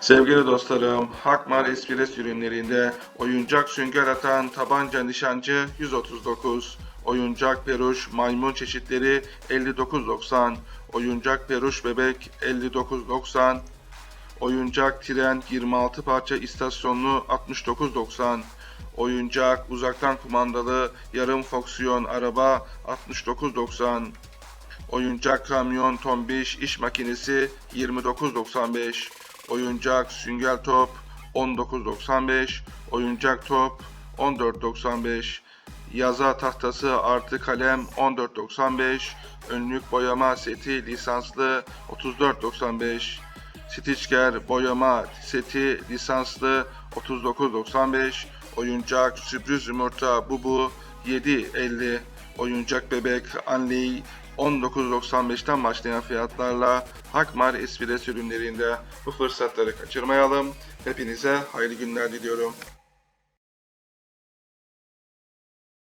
Sevgili dostlarım, Hakmar Espres ürünlerinde oyuncak sünger atan tabanca nişancı 139, oyuncak peruş maymun çeşitleri 59.90, oyuncak peruş bebek 59.90, oyuncak tren 26 parça istasyonlu 69.90, oyuncak uzaktan kumandalı yarım fonksiyon araba 69.90, Oyuncak kamyon tombiş iş makinesi 29.95. Oyuncak sünger top 19.95. Oyuncak top 14.95. Yaza tahtası artı kalem 14.95. Önlük boyama seti lisanslı 34.95. Stitchker boyama seti lisanslı 39.95. Oyuncak sürpriz yumurta bubu 7.50. Oyuncak bebek Anley 19.95'ten başlayan fiyatlarla Hakmar Espres ürünlerinde bu fırsatları kaçırmayalım. Hepinize hayırlı günler diliyorum.